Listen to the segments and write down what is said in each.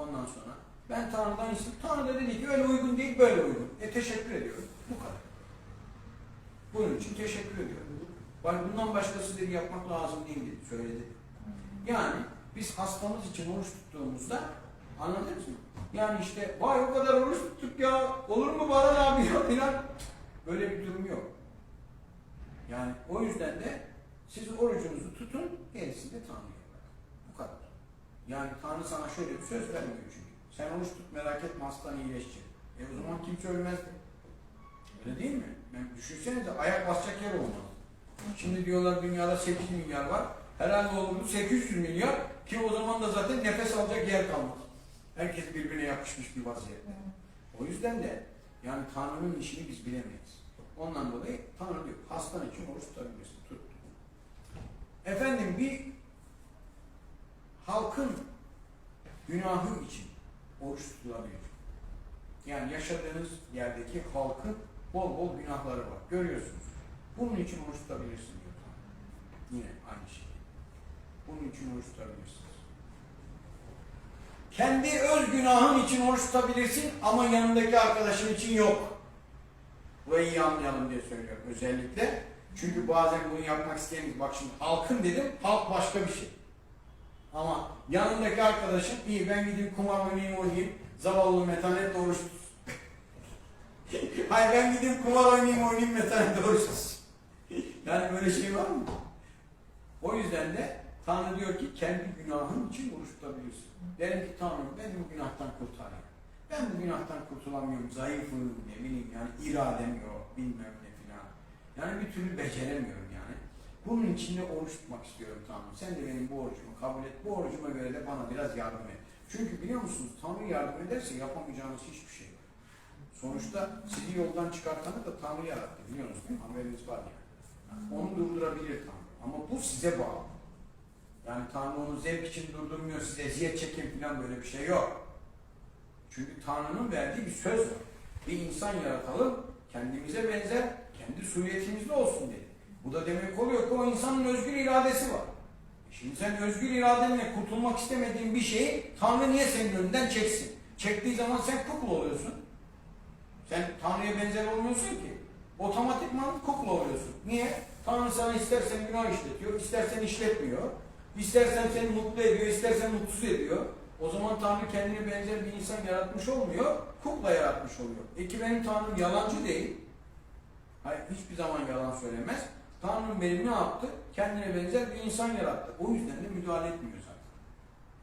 Ondan sonra ben Tanrı'dan istedim. Tanrı da dedi ki öyle uygun değil böyle uygun. E teşekkür ediyorum. Bu kadar. Bunun için teşekkür ediyorum. Bak bundan başkası dedi yapmak lazım değil dedi. Söyledi. Yani biz hastamız için oruç tuttuğumuzda anladınız mı? Yani işte vay o kadar oruç tuttuk ya olur mu bana abi ya filan. Böyle bir durum yok. Yani o yüzden de siz orucunuzu tutun, gerisini de Tanrı'ya bırakın. Bu kadar. Yani Tanrı sana şöyle bir söz vermiyor çünkü. Sen oruç tut merak etme hastan iyileşecek. E o zaman kimse ölmezdi. Öyle değil mi? Yani düşünsenize ayak basacak yer olmaz. Şimdi diyorlar dünyada 8 milyar var. Herhalde olurdu 800 milyar ki o zaman da zaten nefes alacak yer kalmadı. Herkes birbirine yapışmış bir vaziyette. O yüzden de yani Tanrı'nın işini biz bilemeyiz. Ondan dolayı Tanrı diyor hastan için oruç tutabilirsin. Tut. Efendim bir halkın günahı için oruç tutulabilir. Yani yaşadığınız yerdeki halkın bol bol günahları var. Görüyorsunuz. Bunun için oruç tutabilirsin diyor. Yine aynı şey. Bunun için oruç tutabilirsiniz. Kendi öz günahın için oruç tutabilirsin ama yanındaki arkadaşın için yok. Burayı iyi anlayalım diye söylüyorum özellikle. Çünkü bazen bunu yapmak isteyemeyiz. Bak şimdi halkın dedim, halk başka bir şey. Ama yanındaki arkadaşın iyi ben gideyim kumar oynayayım oynayayım. Zavallı metanet oruç. Hayır ben gideyim kumar oynayayım oynayayım metanet oruç. Yani böyle şey var mı? O yüzden de Tanrı diyor ki kendi günahın için oruç tutabilirsin. Derim ki Tanrım beni bu günahtan kurtar. Ben bu günahtan kurtulamıyorum, zayıfım ne bileyim yani iradem yok, bilmem ne filan. Yani bir türlü beceremiyorum yani. Bunun için de oruç tutmak istiyorum Tanrım. Sen de benim bu orucumu kabul et. Bu orucuma göre de bana biraz yardım et. Çünkü biliyor musunuz Tanrı yardım ederse yapamayacağınız hiçbir şey yok. Sonuçta sizi yoldan çıkartanı da Tanrı yarattı. Biliyorsunuz değil mi? Haberiniz var yani. Onu durdurabilir Tanrı. Ama bu size bağlı. Yani Tanrı onu zevk için durdurmuyor, size eziyet çekin falan böyle bir şey yok. Çünkü Tanrı'nın verdiği bir söz var. Bir insan yaratalım, kendimize benzer, kendi suretimizde olsun dedi. Bu da demek oluyor ki o insanın özgür iradesi var. E Şimdi sen özgür iradenle kurtulmak istemediğin bir şeyi Tanrı niye senin önünden çeksin? Çektiği zaman sen kukla oluyorsun. Sen Tanrı'ya benzer olmuyorsun ki. Otomatikman kukla oluyorsun. Niye? Tanrı sana istersen günah işletiyor, istersen işletmiyor. İstersen seni mutlu ediyor, istersen mutsuz ediyor. O zaman Tanrı kendine benzer bir insan yaratmış olmuyor, kukla yaratmış oluyor. E ki benim Tanrım yalancı değil. Hayır, hiçbir zaman yalan söylemez. Tanrım benim ne yaptı? Kendine benzer bir insan yarattı. O yüzden de müdahale etmiyor zaten.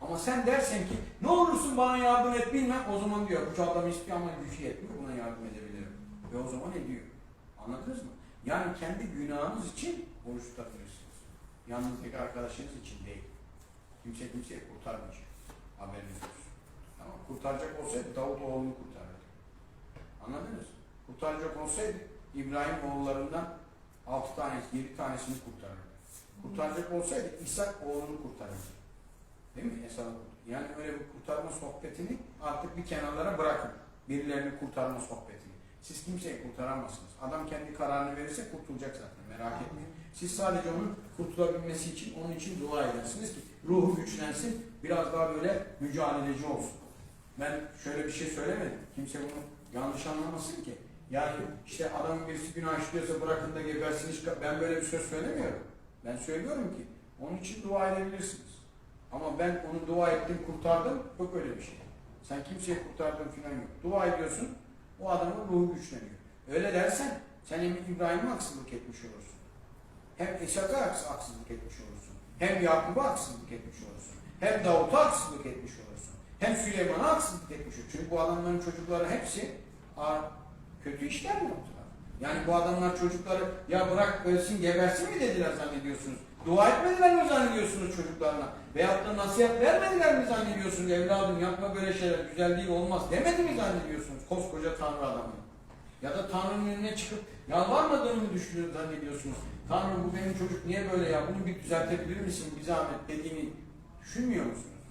Ama sen dersen ki ne olursun bana yardım et bilmem o zaman diyor bu adam istiyor ama gücü yetmiyor buna yardım edebilirim. Ve o zaman ediyor. Anladınız mı? Yani kendi günahınız için oruç tutabilirsiniz. Yanınızdaki arkadaşınız için değil. Kimse kimseyi kurtarmayacak. Haberiniz olsun. Tamam. Kurtaracak olsaydı Davut oğlunu kurtarırdı. Anladınız? mı? Kurtaracak olsaydı İbrahim oğullarından altı tanesi, yedi tanesini kurtarırdı. Kurtaracak olsaydı İshak oğlunu kurtarırdı. Değil mi? Esad Yani öyle bir kurtarma sohbetini artık bir kenarlara bırakın. Birilerini kurtarma sohbetini. Siz kimseyi kurtaramazsınız. Adam kendi kararını verirse kurtulacak zaten merak etmeyin. Siz sadece onun kurtulabilmesi için, onun için dua edersiniz ki ruhu güçlensin, biraz daha böyle mücadeleci olsun. Ben şöyle bir şey söylemedim. Kimse bunu yanlış anlamasın ki. Yani işte adam birisi günah işliyorsa bırakın da gebersin. hiç- Ben böyle bir söz söylemiyorum. Ben söylüyorum ki onun için dua edebilirsiniz. Ama ben onu dua ettim, kurtardım. Yok öyle bir şey. Sen kimseyi kurtardın falan yok. Dua ediyorsun, o adamın ruhu güçleniyor. Öyle dersen sen hem İbrahim'e haksızlık etmiş olursun. Hem İshak'a haks- haksızlık etmiş olursun. Hem Yakup'a haksızlık etmiş olursun. Hem Davut'a haksızlık etmiş olursun. Hem Süleyman'a haksızlık etmiş olursun. Çünkü bu adamların çocukları hepsi kötü işler mi yaptılar? Yani bu adamlar çocukları ya bırak ölsün gebersin mi dediler zannediyorsunuz? Dua etmediler mi zannediyorsunuz çocuklarına? Veyahut da nasihat vermediler mi zannediyorsunuz? Evladım yapma böyle şeyler güzel değil olmaz demedi mi zannediyorsunuz? Koskoca Tanrı adamı. Ya da Tanrı'nın önüne çıkıp yalvarmadığını mı düşünüyor zannediyorsunuz? Tanrı bu benim çocuk niye böyle ya bunu bir düzeltebilir misin bir zahmet dediğini düşünmüyor musunuz?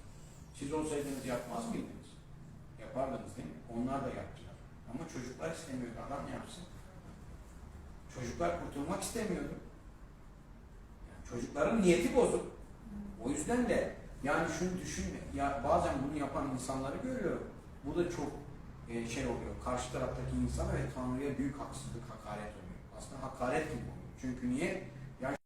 Siz olsaydınız yapmaz mıydınız? Yapardınız değil mi? Onlar da yaptılar. Ama çocuklar istemiyordu. Adam yapsın? Çocuklar kurtulmak istemiyordu. Yani çocukların niyeti bozuk. O yüzden de Yani şunu düşünme. Ya bazen bunu yapan insanları görüyorum. Bu da çok e, şey oluyor. Karşı taraftaki insana ve Tanrı'ya büyük haksızlık, hakaret oluyor. Aslında hakaret gibi oluyor. Çünkü niye?